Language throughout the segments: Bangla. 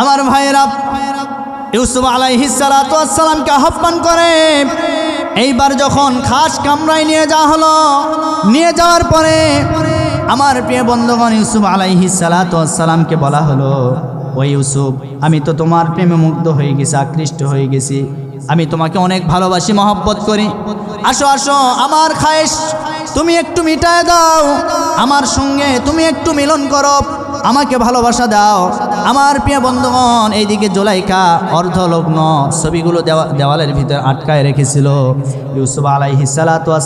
আমার ভাইয়েরা ইউসুফ আলাইহিসালামকে আহ্বান করে, এইবার যখন খাস কামরায় নিয়ে যাওয়া হলো, নিয়ে যাওয়ার পরে আমার প্রিয় বন্ধুগণ ইউসুফ আলাইহিসালামকে বলা হলো ওই ইউসুফ, আমি তো তোমার প্রেমে মুগ্ধ হয়ে গেছি, আকৃষ্ট হয়ে গেছি। আমি তোমাকে অনেক ভালোবাসি, মহব্বত করি। আসো আসো, আমার খায়েশ, তুমি একটু মিটায় দাও। আমার সঙ্গে তুমি একটু মিলন করো। আমাকে ভালোবাসা দাও। আমার প্রিয় বন্ধুগণ, এইদিকে জোলাইকা অর্ধলগ্ন ছবিগুলো দেওয়া দেওয়ালের ভিতরে আটকায় রেখেছিল। ইউসুফ আলাইহি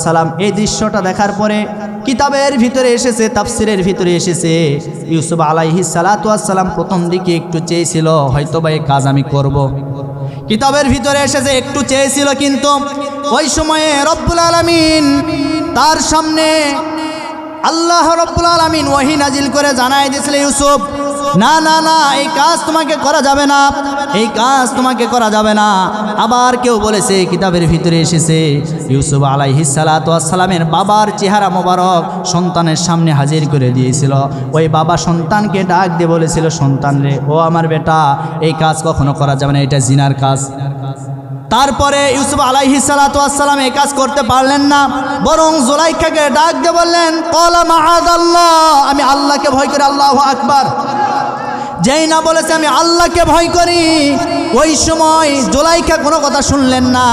সালাম এই দৃশ্যটা দেখার পরে কিতাবের ভিতরে এসেছে, তাফসিরের ভিতরে এসেছে। ইউসুফ আলাইহি সালাম প্রথম দিকে একটু চেয়েছিল হয়তো বা এই কাজ আমি করব। কিতাবের ভিতরে এসেছে, একটু চেয়েছিল কিন্তু। ওই সময়ে রব্বুল আলমিন তার সামনে আল্লাহ রব্বুল আলমিন ওহি নাজিল করে জানাই দিয়েছিল ইউসুফ, না না না, এই কাজ তোমাকে করা যাবে না। এই কাজ তোমাকে করা যাবে না। আবার কেউ বলেছে কিতাবের ভিতরে এসেছে, ইউসুফ আলাইহি সালামের বাবার চেহারা মোবারক সন্তানের সামনে হাজির করে দিয়েছিল। ওই বাবা সন্তানকে ডাক দিয়ে বলেছিল, সন্তান রে, ও আমার বেটা, এই কাজ কখনো করা যাবে না, এটা জিনার কাজ। তারপরে ইউসুফ আলাইহি সালাম এই কাজ করতে পারলেন না, বরং জোলাইখাকে ডাক দিয়ে বললেন, কলা মাহাদ আল্লাহ আমি আল্লাহকে ভয় করি, আল্লাহ আকবার। যেই না বলেছে, আমি আল্লাহকে ভয় করি। ওই সময় জোলাইখা কোনো কথা শুনলেন না,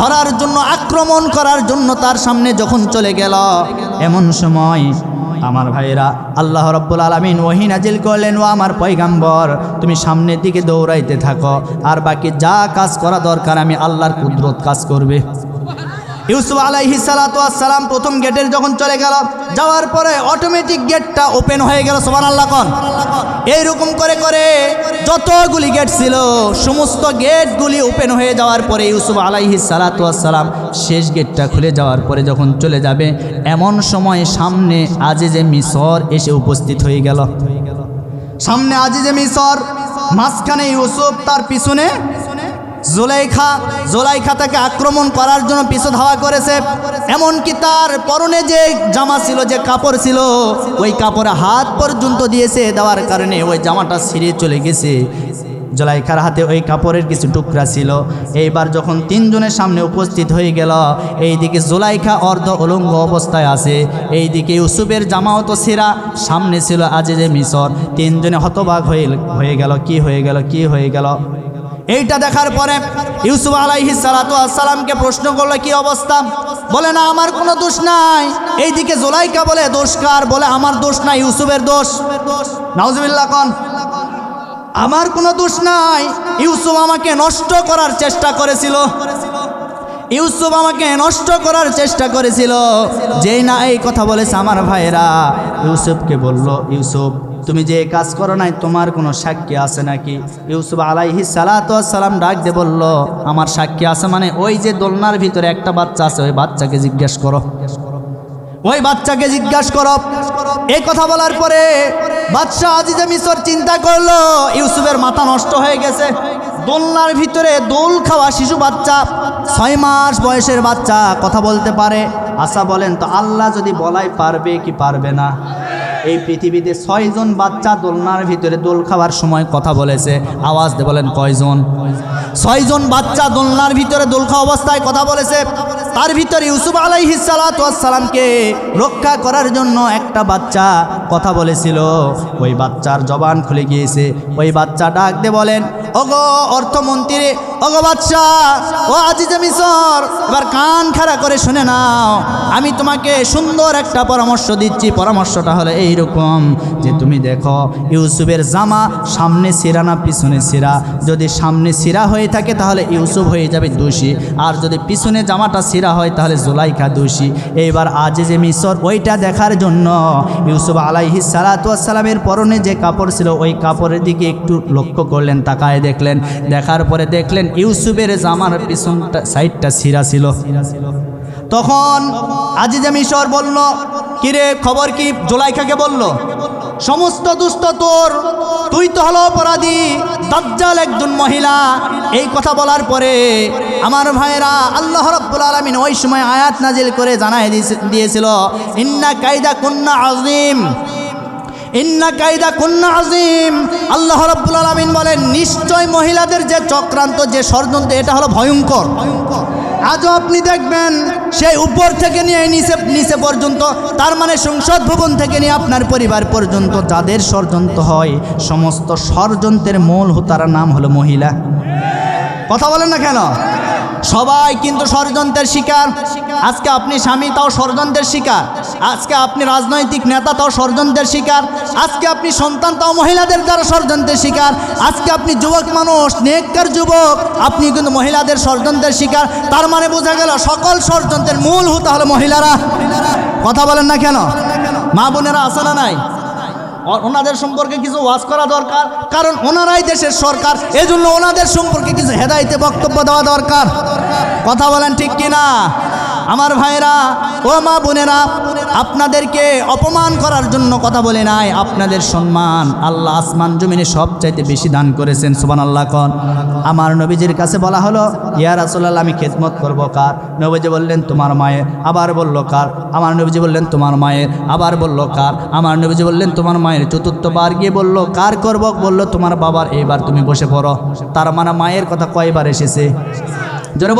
ধরার জন্য আক্রমণ করার জন্য তার সামনে যখন চলে গেল, এমন সময় আমার ভাইরা আল্লাহ রব্বুল আলমিন ওহি নাজিল করলেন, ও আমার পৈগাম্বর তুমি সামনের দিকে দৌড়াইতে থাকো, আর বাকি যা কাজ করা দরকার আমি আল্লাহর কুদরত কাজ করবে। ইউসুফ আলাইহি সালাম প্রথম গেটের যখন চলে গেল, যাওয়ার পরে অটোমেটিক গেটটা ওপেন হয়ে গেল সোমান আল্লাহ এইরকম করে করে যতগুলি গেট ছিল, সমস্ত গেটগুলি ওপেন হয়ে যাওয়ার পরে ইউসুফ আলাইহি সালাম শেষ গেটটা খুলে যাওয়ার পরে যখন চলে যাবে, এমন সময় সামনে আজে আজিজে মিসর এসে উপস্থিত হয়ে গেল। সামনে আজে আজিজে মিসর, মাঝখানে ইউসুফ, তার পিছনে জোলাইখা জোলাইখা তাকে আক্রমণ করার জন্য পিছু ধাওয়া করেছে। এমনকি তার পরনে যে জামা ছিল, যে কাপড় ছিল, ওই কাপড়ে হাত পর্যন্ত দিয়েছে দেওয়ার কারণে ওই জামাটা ছিঁড়ে চলে গেছে। জোলাইখার হাতে ওই কাপড়ের কিছু টুকরা ছিল। এইবার যখন তিনজনের সামনে উপস্থিত হয়ে গেল, এইদিকে জোলাইখা অর্ধ অলঙ্গ অবস্থায় আছে। এইদিকে ইউসুফের জামাও তো সেরা সামনে ছিল আজিজে মিশর। তিনজনে হতবাক হয়ে হয়ে গেল, কি হয়ে গেল, কি হয়ে গেল? এইটা দেখার পরে ইউসুফ আলাইহি সালাতু আসসালামকে প্রশ্ন করলে, কি অবস্থা? বলে, না, আমার কোনো দোষ নাই। এইদিকে জোলাইকা বলে দোষকার বলে, আমার দোষ নাই ইউসুফের দোষ। নাউজুবিল্লাহ কন, আমার কোনো দোষ নাই। ইউসুফ আমাকে নষ্ট করার চেষ্টা করেছিল। ইউসুফ আমাকে নষ্ট করার চেষ্টা করেছিল। যেই না এই কথা বলেছে আমার ভাইরা ইউসুফকে বলল, ইউসুফ, তুমি যে কাজ করো নাই, তোমার কোনো সাক্ষী আছে নাকি? ইউসুফ আলাইহি সালাম ডাক দিয়ে বলল, আমার সাক্ষী আছে মানে ওই যে দোলনার ভিতরে একটা বাচ্চা আছে, ওই বাচ্চাকে জিজ্ঞেস করো। ওই বাচ্চাকে জিজ্ঞাসা করো। এই কথা বলার পরে বাদশাহ আজিজে মিশর চিন্তা করল, ইউসুফের মাথা নষ্ট হয়ে গেছে। দোলনার ভিতরে দোল খাওয়া শিশু বাচ্চা, ছয় মাস বয়সের বাচ্চা, কথা বলতে পারে। আশা বলেন তো আল্লাহ যদি বলাই পারবে কি পারবে না? এই পৃথিবীতে ছয়জন বাচ্চা দোলনার ভিতরে দোল খাওয়ার সময় কথা বলেছে। আওয়াজ দিয়ে বলেন কয়জন? ছয়জন বাচ্চা দোলনার ভিতরে দোল খাওয়া অবস্থায় কথা বলেছে। তার ভিতরে ইউসুফ আলাইহি সালামকে রক্ষা করার জন্য একটা বাচ্চা কথা বলেছিল। ওই বাচ্চার জবান খুলে গিয়েছে। ওই বাচ্চা ডাক দিয়ে বলেন ওগো অর্থমন্ত্রী বাচ্চা ও আজিজে মিশর, এবার কান খাড়া করে শুনে নাও। আমি তোমাকে সুন্দর একটা পরামর্শ দিচ্ছি। পরামর্শটা হলো এইরকম যে তুমি দেখো, ইউসুফের জামা সামনে সিরা না পিছনে সিরা যদি সামনে সিরা হয়ে থাকে তাহলে ইউসুফ হয়ে যাবে দোষী। আর যদি পিছনে জামাটা সিরা হয় তাহলে জোলাইখা দোষী। এইবার আজে যে মিশর ওইটা দেখার জন্য ইউসুফ আলাইহি সালাতামের পরনে যে কাপড় ছিল, ওই কাপড়ের দিকে একটু লক্ষ্য করলেন, তাকায় দেখলেন। দেখার পরে দেখলেন ইউসুফের জামার পিছনটা, সাইডটা সিরা ছিল। তখন আজিজে মিশর বলল, কিরে, খবর কি? জোলাইখাকে বলল, সমস্ত দুষ্ট তোর, তুই তো হলো অপরাধী, দাজ্জাল একজন মহিলা। এই কথা বলার পরে আমার ভাইরা আল্লাহ রব্বুল আলমিন ওই সময় আয়াত নাজিল করে জানাই দিয়েছিল, ইন্না কায়দা কুন্না আজিম ইন্না কায়দা কুন্না আজিম আল্লাহ রাব্বুল আলামিন বলেন, নিশ্চয় মহিলাদের যে চক্রান্ত, যে ষড়যন্ত্র, এটা হলো ভয়ঙ্কর। ভয়ঙ্কর আজও আপনি দেখবেন, সেই উপর থেকে নিয়ে নিচে নিচে পর্যন্ত, তার মানে সংসদ ভবন থেকে নিয়ে আপনার পরিবার পর্যন্ত যাদের ষড়যন্ত্র হয়, সমস্ত ষড়যন্ত্রের মূল হোতার নাম হলো মহিলা। কথা বলেন না কেন? সবাই কিন্তু ষড়যন্ত্রের শিকার। আজকে আপনি স্বামী তাও ষড়যন্ত্রের শিকার। আজকে আপনি রাজনৈতিক নেতা তাও ষড়যন্ত্রের শিকার। আজকে আপনি সন্তান তাও মহিলাদের দ্বারা ষড়যন্ত্রের শিকার। আজকে আপনি যুবক মানুষ, নেককার যুবক, আপনি কিন্তু মহিলাদের ষড়যন্ত্রের শিকার। তার মানে বোঝা গেল সকল ষড়যন্ত্রের মূল হতে হলো মহিলারা। কথা বলেন না কেন? মা বোনেরা আসে না নাই? ওনাদের সম্পর্কে কিছু ওয়াজ করা দরকার, কারণ ওনারাই দেশের সরকার, এজন্য ওনাদের সম্পর্কে কিছু হেদাইতে বক্তব্য দেওয়া দরকার। কথা বলেন ঠিক কিনা? আমার ভাইরা ও মা বোনেরা, আপনাদেরকে অপমান করার জন্য কথা বলে নাই, আপনাদের সম্মান আল্লাহ আসমান জমিনে সবচাইতে বেশি দান করেছেন সুবান আল্লাহ কন। আমার নবীজির কাছে বলা হলো, ইয়া রাসূলুল্লাহ, আমি খেদমত করব কার? নবীজি বললেন, তোমার মায়ের। আবার বলল, কার? আমার নবীজি বললেন, তোমার মায়ের। আবার বলল, কার? আমার নবীজি বললেন, তোমার মায়ের। চতুর্থবার গিয়ে বলল, কার করব? বলল, তোমার বাবার। এইবার তুমি বসে পড়ো। তার মানে মায়ের কথা কয়বার এসেছে? জোরে